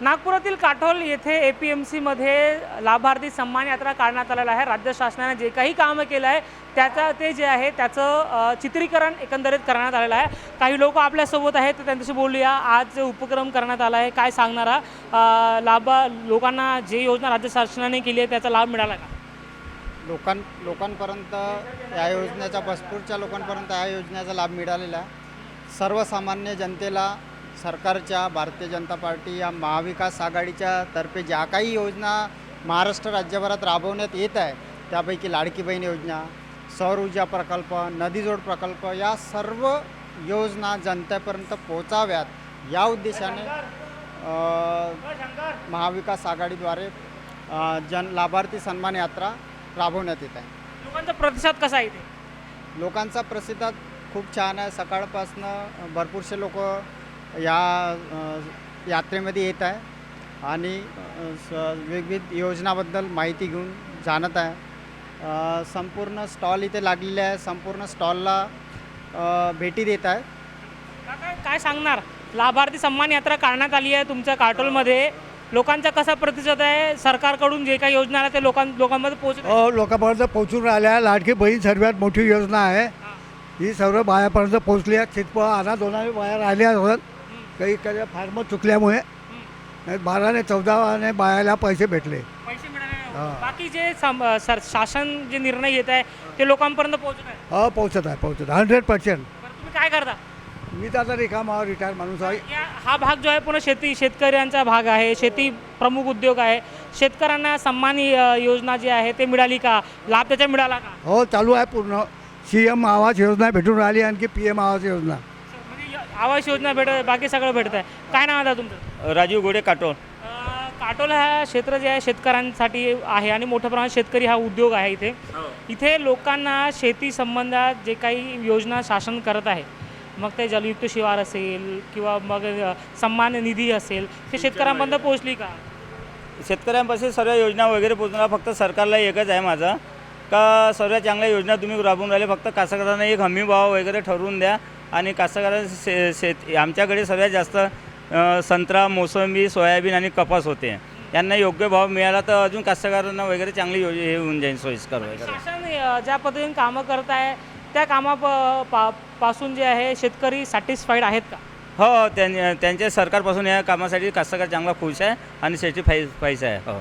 नागपुरातील काठोल येथे A P M सीमध्ये लाभार्थी सन्मान यात्रा काढण्यात आलेला आहे. राज्य शासनाने जे काही कामं केलं आहे त्याचा ते जे आहे त्याचं चित्रीकरण एकंदरीत करण्यात आलेलं आहे. काही लोक आपल्यासोबत आहेत तर त्यांच्याशी बोलूया. आज जे उपक्रम करण्यात आला आहे काय सांगणारा लाभ लोकांना जे योजना राज्य शासनाने केली आहे त्याचा लाभ मिळाला का? लोकां लोकांपर्यंत या योजनेच्या भरपूरच्या लोकांपर्यंत या योजनेचा लाभ मिळालेला आहे. सर्वसामान्य जनतेला सरकारच्या भारतीय जनता पार्टी या महाविकास आघाडीच्या तर्फे ज्या काही योजना महाराष्ट्र राज्यभरात राबवण्यात येत आहे त्यापैकी लाडकी बहीण योजना सौर ऊर्जा प्रकल्प नदीजोड प्रकल्प या सर्व योजना जनतेपर्यंत पोचाव्यात या उद्देशाने महाविकास आघाडीद्वारे जन लाभार्थी सन्मान यात्रा राबवण्यात येत आहे. लोकांचा प्रतिसाद कसा आहे लोकांचा प्रतिसाद खूप छान आहे. सकाळपासनं भरपूरसे लोक या यात्रेमध्ये येत आहे आणि स- विविध योजनाबद्दल माहिती घेऊन जाणत आहे. संपूर्ण स्टॉल इथे लागलेले आहे. संपूर्ण स्टॉलला भेटी देत आहे. काका, काय सांगणार? लाभार्थी सन्मान यात्रा काढण्यात आली आहे तुमच्या काटोलमध्ये लोकांचा कसा प्रतिसाद आहे? सरकारकडून जे काही योजना आहे ते लोकां लोकांमध्ये पोहोचत आहे? हो लोकांपर्यंत पोहोचून राहिल्या लाडकी बहीण सर्वात मोठी योजना आहे. ही. सर्व बायापर्यंत पोहोचली आहे चितप आणा दोनाने बाया राहिल्या काही काही फार्म चुकल्यामुळे बाराने चौदाने बायाला पैसे भेटले. पैसे मिळाले. हा. बाकी जे सर शासन जे निर्णय घेत आहे ते लोकांपर्यंत पोहोचत आहे हो पोहोचत आहे पोहोचत हंड्रेड पर्सेंट तुम्ही काय करता? मी तर आता रिकामा रिटायर माणूस आहे. हा भाग जो आहे पूर्ण शेती शेतकऱ्यांचा भाग आहे. शेती प्रमुख उद्योग आहे. शेतकऱ्यांना सन्मान योजना जी आहे ते मिळाली का? लाभ त्याचा मिळाला का? हो चालू आहे पूर्ण. सी एम आवास योजना भेटून राहिली आणखी पी एम आवास योजना. आवास योजना भेट बाकी सगळं भेटत आहे काय नाव आहे दादा तुमचं? राजीव गोडे काटोल. अ, काटोल हा क्षेत्र जे आहे शेतकऱ्यांसाठी आहे आणि मोठ्या प्रमाणात शेतकरी हा उद्योग आहे इथे. इथे लोकांना शेती संबंधात जे काही योजना शासन करत आहे मग ते जलयुक्त शिवार असेल किंवा मग अ, सन्मान निधी असेल ते शेतकऱ्यांपर्यंत पोहोचली का? शेतकऱ्यांपासून सर्व योजना वगैरे पोचणार फक्त सरकारला एकच आहे माझं. का सर्व चांगल्या योजना तुम्ही राबवून राहिले फक्त कास्तकारांना एक हमी भाव वगैरे ठरवून द्या. आणि कास्तकारांना शे शेत आमच्याकडे सर्वात जास्त संत्रा मोसंबी सोयाबीन आणि कपास होते. यांना योग्य भाव मिळाला तर अजून कास्तकारांना वगैरे चांगली योज हे होऊन जाईल सोयीस्कर वगैरे. शासन अ, ज्या पद्धतीने कामं करत आहे त्या कामा प- पा पासून जे आहे शेतकरी सॅटिस्फाईड आहेत का? हो त्यां त्यांच्या सरकारपासून या कामासाठी कास्तकार चांगला खुश आहे आणि सॅटिस्फाई फाईस आहे हो.